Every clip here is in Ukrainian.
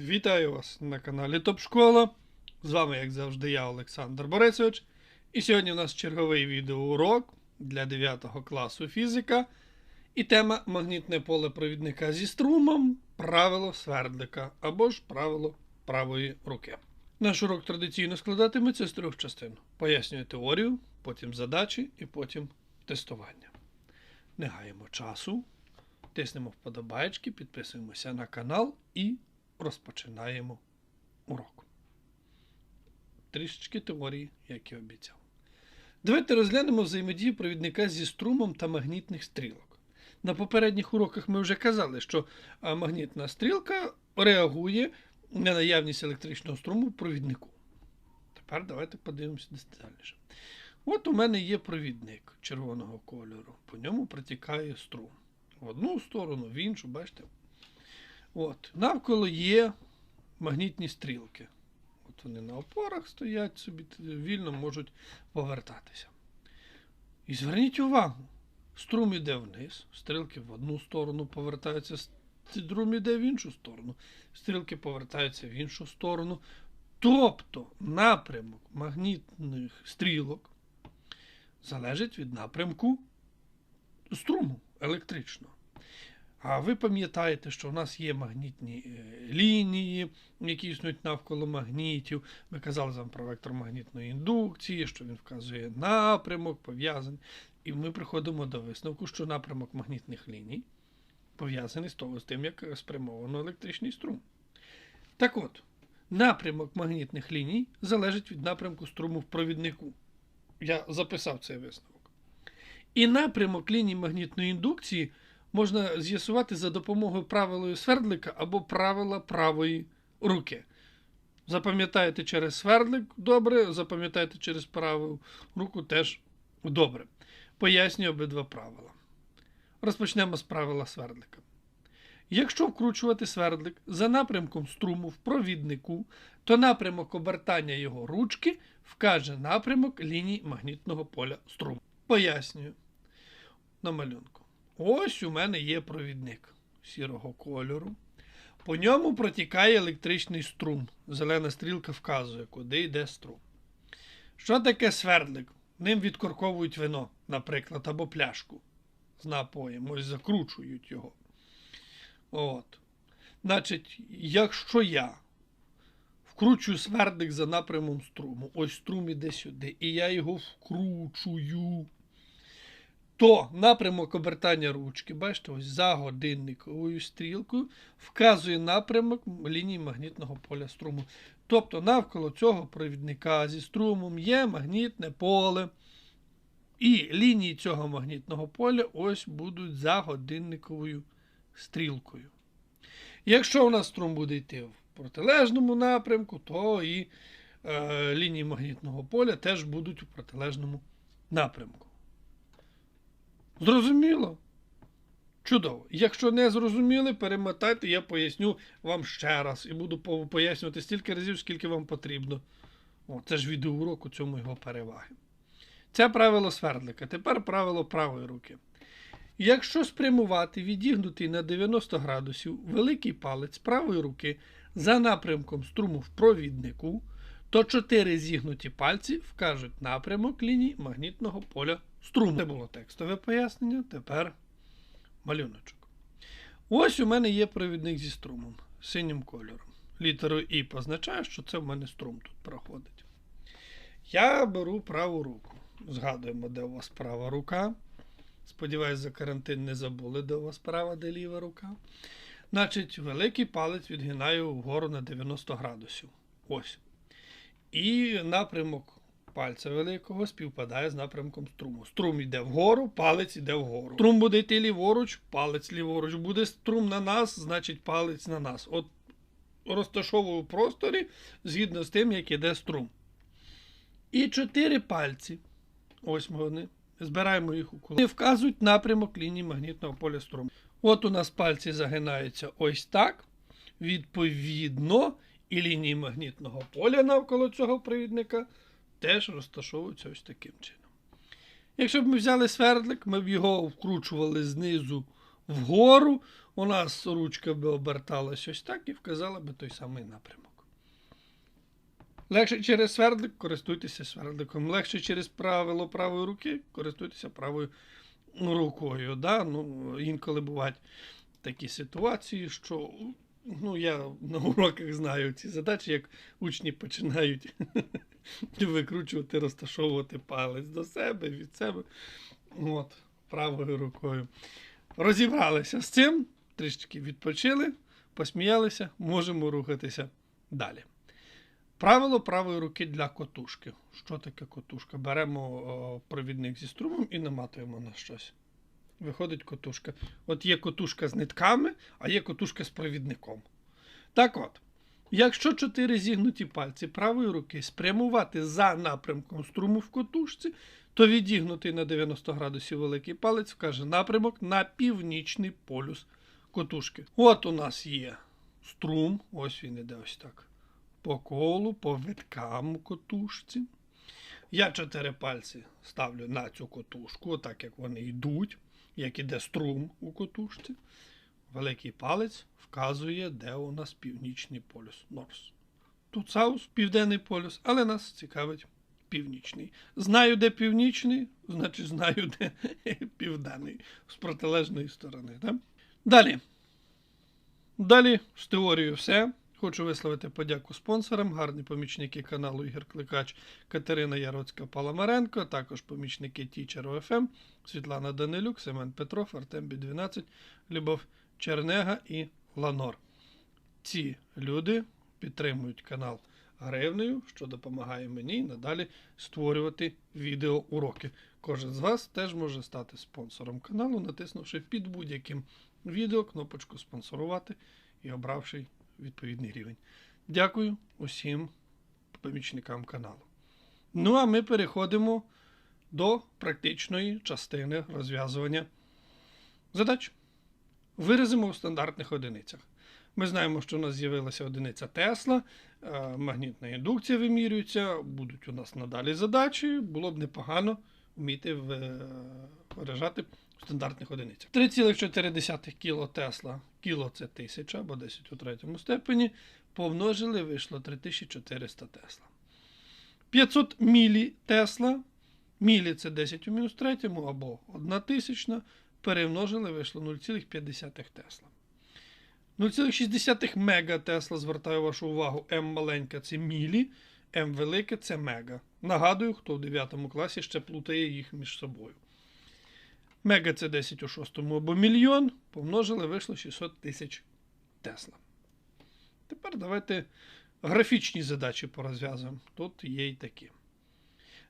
Вітаю вас на каналі Топ Школа. З вами, як завжди, я, Олександр Борисович. І сьогодні у нас черговий відеоурок для 9 класу фізика. І тема магнітне поле провідника зі струмом, правило свердлика або ж правило правої руки. Наш урок традиційно складатиметься з трьох частин: пояснюю теорію, потім задачі і потім тестування. Не гаємо часу, тиснемо вподобайки, підписуємося на канал і розпочинаємо урок. Трішечки теорії, як і обіцяв. Давайте розглянемо взаємодію провідника зі струмом та магнітних стрілок. На попередніх уроках ми вже казали, що магнітна стрілка реагує на наявність електричного струму в провіднику. Тепер давайте подивимося детальніше. От у мене є провідник червоного кольору. По ньому протікає струм. В одну сторону, в іншу, бачите? От. Навколо є магнітні стрілки. От вони на опорах стоять собі, вільно можуть повертатися. І зверніть увагу, струм іде вниз, стрілки в одну сторону повертаються, струм іде в іншу сторону, стрілки повертаються в іншу сторону. Тобто напрямок магнітних стрілок залежить від напрямку струму електричного. А ви пам'ятаєте, що в нас є магнітні е, лінії, які існують навколо магнітів. Ми казали вам про вектор магнітної індукції, що він вказує напрямок, пов'язаний. І ми приходимо до висновку, що напрямок магнітних ліній пов'язаний з того з тим, як спрямовано електричний струм. Так от, напрямок магнітних ліній залежить від напрямку струму в провіднику. Я записав цей висновок. І напрямок ліній магнітної індукції можна з'ясувати за допомогою правилою свердлика або правила правої руки. Запам'ятаєте через свердлик добре, запам'ятаєте через праву руку теж добре. Пояснюю обидва правила. Розпочнемо з правила свердлика. Якщо вкручувати свердлик за напрямком струму в провіднику, то напрямок обертання його ручки вкаже напрямок ліній магнітного поля струму. Пояснюю на малюнку. Ось у мене є провідник сірого кольору. По ньому протікає електричний струм. Зелена стрілка вказує, куди йде струм. Що таке свердлик? Ним відкорковують вино, наприклад, або пляшку з напоєм, ось закручують його. От. Значить, якщо я вкручую свердлик за напрямом струму, ось струм іде сюди, і я його вкручую то напрямок обертання ручки, бачите, ось за годинниковою стрілкою вказує напрямок лінії магнітного поля струму. Тобто навколо цього провідника зі струмом є магнітне поле. І лінії цього магнітного поля ось будуть за годинниковою стрілкою. Якщо у нас струм буде йти в протилежному напрямку, то і е, лінії магнітного поля теж будуть у протилежному напрямку. Зрозуміло? Чудово. Якщо не зрозуміли, перемотайте, я поясню вам ще раз і буду пояснювати стільки разів, скільки вам потрібно. О, це ж відеоурок у цьому його переваги. Це правило свердлика. Тепер правило правої руки. Якщо спрямувати відігнутий на 90 градусів великий палець правої руки за напрямком струму в провіднику, то чотири зігнуті пальці вкажуть напрямок ліній магнітного поля струму. Це було текстове пояснення, тепер малюночок. Ось у мене є провідник зі струмом синім кольором. Літерою І позначає, що це в мене струм тут проходить. Я беру праву руку. Згадуємо, де у вас права рука. Сподіваюсь, за карантин не забули, де у вас права, де ліва рука. Значить, великий палець відгинаю вгору на 90 градусів. Ось. І напрямок пальця великого співпадає з напрямком струму. Струм йде вгору, палець йде вгору. Струм буде йти ліворуч, палець ліворуч. Буде струм на нас, значить палець на нас. От розташовую в просторі згідно з тим, як іде струм. І чотири пальці. Ось вони. Збираємо їх у кулак. Вони вказують напрямок лінії магнітного поля струму. От у нас пальці загинаються ось так. Відповідно, і лінії магнітного поля навколо цього провідника теж розташовуються ось таким чином. Якщо б ми взяли свердлик, ми б його вкручували знизу вгору, у нас ручка би оберталась ось так і вказала би той самий напрямок. Легше через свердлик, користуйтеся свердликом. Легше через правило правої руки, користуйтеся правою рукою. Да? Ну, інколи бувають такі ситуації, що ну, я на уроках знаю ці задачі, як учні починають викручувати, розташовувати палець до себе, від себе. От, правою рукою. Розібралися з цим, трішки відпочили, посміялися, можемо рухатися далі. Правило правої руки для котушки. Що таке котушка? Беремо провідник зі струмом і наматуємо на щось. Виходить котушка. От є котушка з нитками, а є котушка з провідником. Так от, якщо чотири зігнуті пальці правої руки спрямувати за напрямком струму в котушці, то відігнутий на 90 градусів великий палець вкаже напрямок на північний полюс котушки. От у нас є струм, ось він іде ось так. По колу, по виткам котушці. Я чотири пальці ставлю на цю котушку, так як вони йдуть, як іде струм у котушці. Великий палець вказує, де у нас північний полюс Норс. Тут Саус, південний полюс, але нас цікавить північний. Знаю, де північний, значить знаю, де південний з протилежної сторони. Так? Далі. Далі з теорією все. Хочу висловити подяку спонсорам, гарні помічники каналу Ігор Кликач Катерина Яроцька Паламаренко, також помічники Тічеру ФМ, Світлана Данилюк, Семен Петров, Артем Бі12, Любов Чернега і Ланор. Ці люди підтримують канал гривнею, що допомагає мені надалі створювати відеоуроки. Кожен з вас теж може стати спонсором каналу, натиснувши під будь-яким відео кнопочку спонсорувати і обравши відповідний рівень. Дякую усім помічникам каналу. Ну, а ми переходимо до практичної частини розв'язування задач. Виразимо у стандартних одиницях. Ми знаємо, що у нас з'явилася одиниця Тесла, е, магнітна індукція вимірюється, будуть у нас надалі задачі. Було б непогано вміти в- виражати в стандартних одиницях. 3,4 кіло Тесла, кіло це 1000 або 10 у третьому степені, помножили, вийшло 3400 Тесла. 500 мілі Тесла, мілі це 10 у мінус третьому або 1 тисячна, перемножили, вийшло 0,5 Тесла. 0,6 мега Тесла, звертаю вашу увагу, М маленька це мілі, М велике це мега. Нагадую, хто в 9 класі ще плутає їх між собою. Мега це 10 у 6 або мільйон. Помножили, вийшло 600 тисяч Тесла. Тепер давайте графічні задачі порозв'язуємо. Тут є й такі.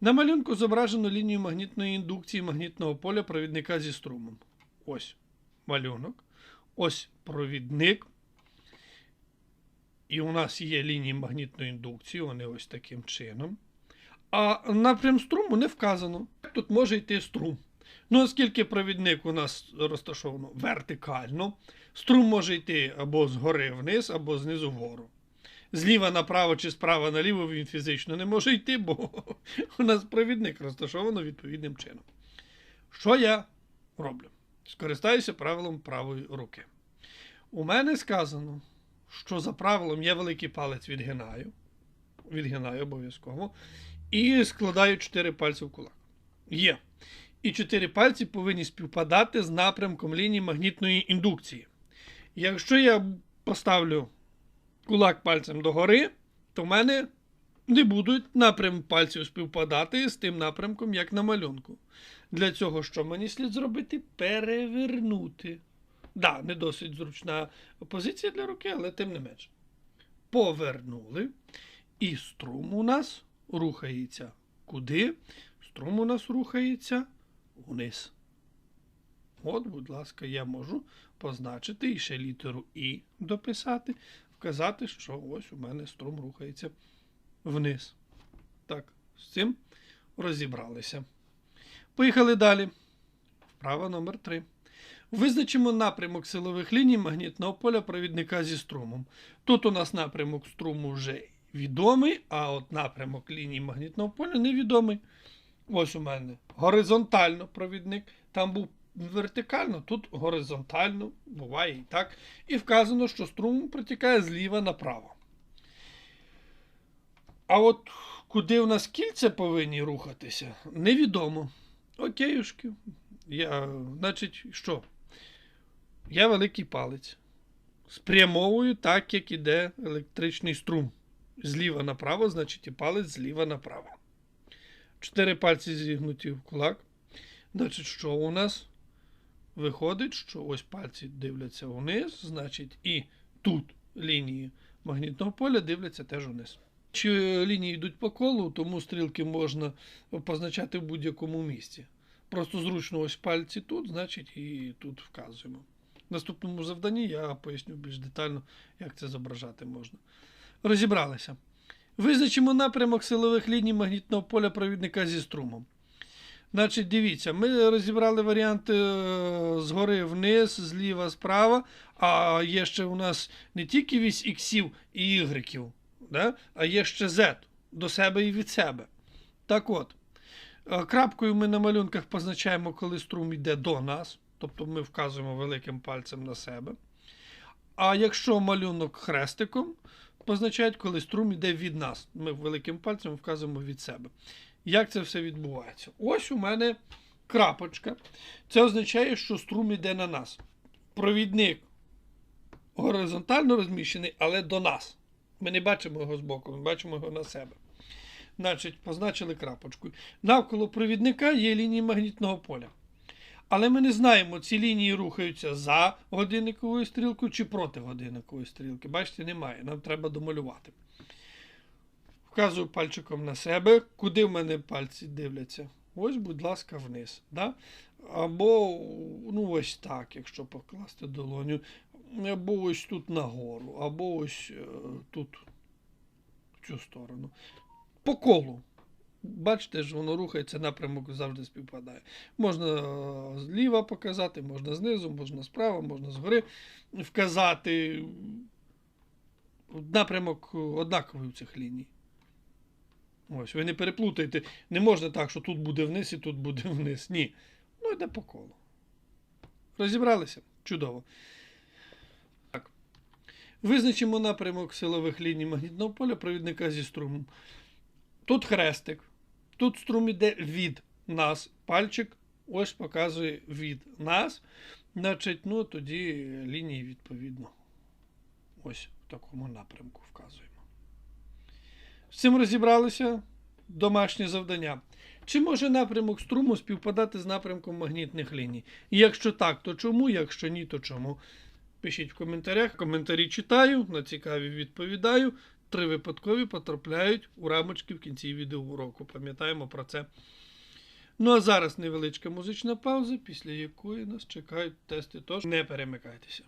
На малюнку зображено лінію магнітної індукції магнітного поля провідника зі струмом. Ось малюнок. Ось провідник. І у нас є лінії магнітної індукції, вони ось таким чином. А напрям струму не вказано. Тут може йти струм. Ну, оскільки провідник у нас розташовано вертикально, струм може йти або згори вниз, або знизу вгору. Зліва направо чи справа наліво він фізично не може йти, бо у нас провідник розташовано відповідним чином. Що я роблю? Скористаюся правилом правої руки. У мене сказано, що за правилом я великий палець відгинаю. Відгинаю обов'язково. І складаю 4 пальці в кулак. Є. І 4 пальці повинні співпадати з напрямком лінії магнітної індукції. Якщо я поставлю кулак пальцем догори, то в мене не будуть напрям пальців співпадати з тим напрямком, як на малюнку. Для цього, що мені слід зробити? Перевернути. Да, не досить зручна позиція для руки, але тим не менше. Повернули. І струм у нас рухається куди? Струм у нас рухається вниз. От, будь ласка, я можу позначити і ще літеру І дописати, вказати, що ось у мене струм рухається вниз. Так, з цим розібралися. Поїхали далі. Вправа номер 3. Визначимо напрямок силових ліній магнітного поля провідника зі струмом. Тут у нас напрямок струму вже відомий, а от напрямок лінії магнітного поля невідомий. Ось у мене горизонтально провідник. Там був вертикально, тут горизонтально, буває і так. І вказано, що струм протікає зліва направо. А от куди у нас кільця повинні рухатися, невідомо. Окейушки. Я, значить, що? Я великий палець. Спрямовую так, як іде електричний струм. Зліва направо, значить, і палець зліва направо. Чотири пальці зігнуті в кулак. Значить, що у нас? Виходить, що ось пальці дивляться вниз, значить, і тут лінії магнітного поля дивляться теж вниз. Чи лінії йдуть по колу, тому стрілки можна позначати в будь-якому місці. Просто зручно ось пальці тут, значить, і тут вказуємо. В наступному завданні я поясню більш детально, як це зображати можна. Розібралися. Визначимо напрямок силових ліній магнітного поля провідника зі струмом. Значить, дивіться, ми розібрали варіанти е, згори вниз, зліва, справа, а є ще у нас не тільки вісь іксів і ігреків, да? а є ще Z до себе і від себе. Так от, е, крапкою ми на малюнках позначаємо, коли струм йде до нас, тобто ми вказуємо великим пальцем на себе. А якщо малюнок хрестиком, позначають, коли струм йде від нас. Ми великим пальцем вказуємо від себе. Як це все відбувається? Ось у мене крапочка. Це означає, що струм йде на нас. Провідник горизонтально розміщений, але до нас. Ми не бачимо його збоку, ми бачимо його на себе. Значить, позначили крапочкою. Навколо провідника є лінії магнітного поля. Але ми не знаємо, ці лінії рухаються за годинниковою стрілкою чи проти годинникової стрілки. Бачите, немає. Нам треба домалювати. Вказую пальчиком на себе, куди в мене пальці дивляться. Ось, будь ласка, вниз. Да? Або ну, ось так, якщо покласти долоню. Або ось тут нагору, або ось е, тут, в цю сторону. По колу. Бачите, ж воно рухається, напрямок завжди співпадає. Можна е, зліва показати, можна знизу, можна справа, можна згори вказати. Напрямок однаковий у цих ліній. Ось, ви не переплутайте. Не можна так, що тут буде вниз і тут буде вниз. Ні. Ну, йде по колу. Розібралися? Чудово. Так. Визначимо напрямок силових ліній магнітного поля провідника зі струмом. Тут хрестик. Тут струм іде від нас. Пальчик ось показує від нас. Значить, ну тоді лінії відповідно. Ось в такому напрямку вказуємо. З цим розібралися домашнє завдання. Чи може напрямок струму співпадати з напрямком магнітних ліній? І якщо так, то чому? Якщо ні, то чому? Пишіть в коментарях. Коментарі читаю, на цікаві відповідаю. Три випадкові потрапляють у рамочки в кінці відеоуроку. Пам'ятаємо про це. Ну а зараз невеличка музична пауза, після якої нас чекають тести. Тож не перемикайтеся.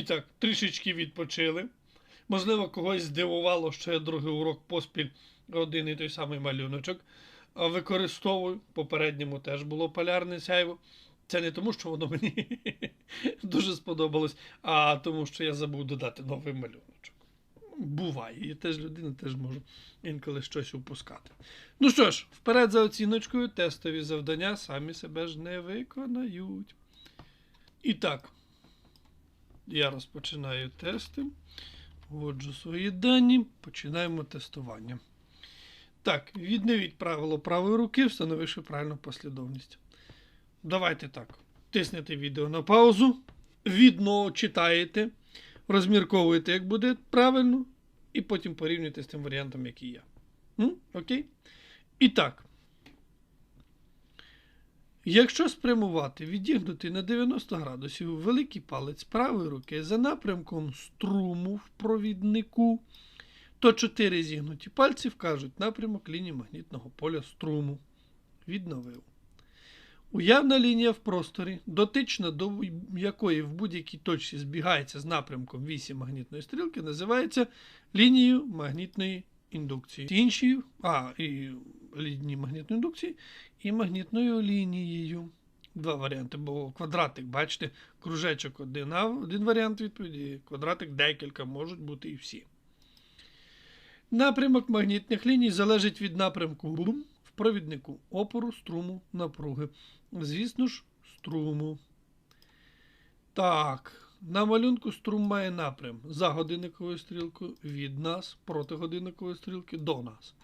І так, трішечки відпочили. Можливо, когось здивувало, що я другий урок поспіль один і той самий малюночок використовую. Попередньому теж було полярне сяйво. Це не тому, що воно мені дуже сподобалось, а тому, що я забув додати новий малюночок. Буває, я теж людина теж можу інколи щось упускати. Ну що ж, вперед за оціночкою, тестові завдання самі себе ж не виконають. І так. Я розпочинаю тести. Вводжу свої дані, починаємо тестування. Так, відновіть правило правої руки, встановивши правильну послідовність. Давайте так. Тиснете відео на паузу, відно читаєте, розмірковуєте, як буде правильно, і потім порівнюєте з тим варіантом, який є. М? Окей? І так. Якщо спрямувати, відігнути на 90 градусів великий палець правої руки за напрямком струму в провіднику, то 4 зігнуті пальці вкажуть напрямок лінії магнітного поля струму. Відновив. Уявна лінія в просторі, дотична до якої в будь-якій точці збігається з напрямком вісі магнітної стрілки, називається лінією магнітної індукції. Інші, а, і лінії магнітної індукції, і магнітною лінією. Два варіанти, бо квадратик, бачите, кружечок один, один варіант відповіді, квадратик декілька, можуть бути і всі. Напрямок магнітних ліній залежить від напрямку в провіднику опору, струму, напруги. Звісно ж, струму. Так, на малюнку струм має напрям за годинниковою стрілкою від нас, проти годинникової стрілки до нас.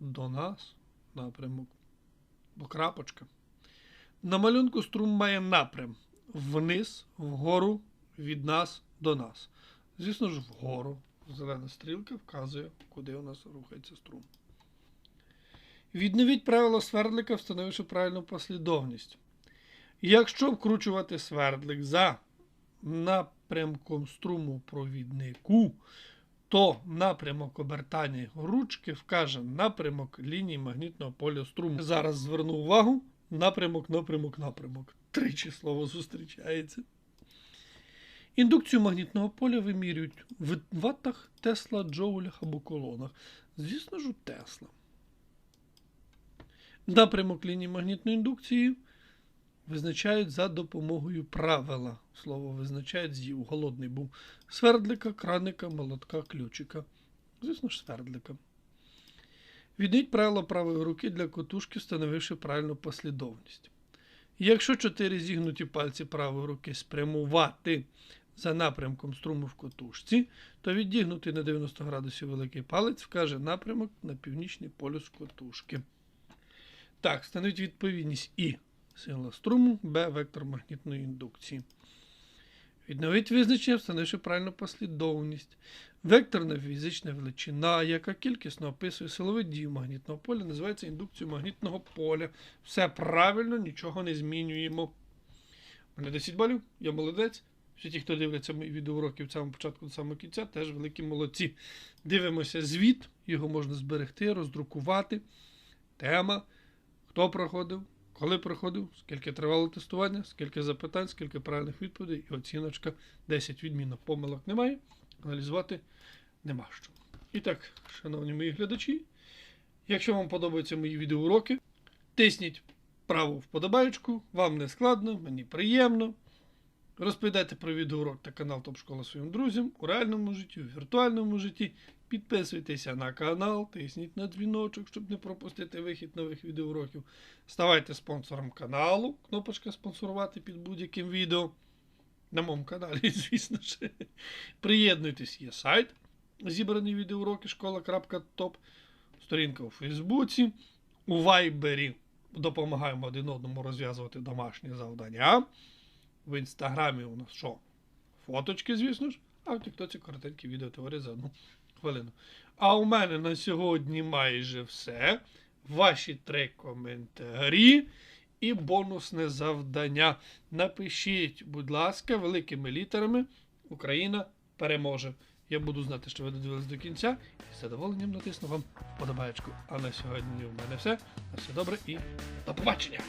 До нас напрямок. Бо крапочка. На малюнку струм має напрям вниз, вгору, від нас до нас. Звісно ж, вгору. Зелена стрілка вказує, куди у нас рухається струм. Відновіть правило свердлика, встановивши правильну послідовність. Якщо вкручувати свердлик за напрямком струму провіднику, то напрямок обертання ручки вкаже напрямок лінії магнітного поля струму. Зараз зверну увагу. Напрямок, напрямок, напрямок. Тричі слово зустрічається. Індукцію магнітного поля вимірюють в ваттах, тесла, джоулях або колонах. Звісно ж, у тесла. Напрямок лінії магнітної індукції визначають за допомогою правила. Слово визначають з'їв. Голодний був свердлика, краника, молотка, ключика. Звісно ж, свердлика. Відніть правило правої руки для котушки, встановивши правильну послідовність. Якщо чотири зігнуті пальці правої руки спрямувати за напрямком струму в котушці, то відігнутий на 90 градусів великий палець вкаже напрямок на північний полюс котушки. Так, становить відповідність І сила струму, Б вектор магнітної індукції. Відновить визначення, встановивши правильну послідовність. Векторна фізична величина, яка кількісно описує силову дію магнітного поля, називається індукцією магнітного поля. Все правильно, нічого не змінюємо. У мене 10 балів, я молодець. Всі ті, хто дивляться мої відеоуроки від самого початку до самого кінця, теж великі молодці. Дивимося звіт, його можна зберегти, роздрукувати. Тема, хто проходив, коли проходив, скільки тривало тестування, скільки запитань, скільки правильних відповідей і оціночка 10 відмінно. Помилок немає, аналізувати нема що. І так, шановні мої глядачі, якщо вам подобаються мої відеоуроки, тисніть праву вподобаєчку, вам не складно, мені приємно. Розповідайте про відеоурок та канал Топ Школа своїм друзям у реальному житті, у віртуальному житті. Підписуйтеся на канал, тисніть на дзвіночок, щоб не пропустити вихід нових відеоуроків. Ставайте спонсором каналу. Кнопочка спонсорувати під будь-яким відео. На моєму каналі, звісно ж. Приєднуйтесь, є сайт. Зібрані відеоуроки школа.топ. Сторінка у Фейсбуці. У Вайбері допомагаємо один одному розв'язувати домашні завдання. В інстаграмі у нас що? Фоточки, звісно ж, а в Тіктоці коротенькі відео теорії за одну хвилину. А у мене на сьогодні майже все. Ваші три коментарі і бонусне завдання. Напишіть, будь ласка, великими літерами Україна переможе. Я буду знати, що ви додивились до кінця, і з задоволенням натисну вам подобаєчку. А на сьогодні в мене все. На все добре і до побачення!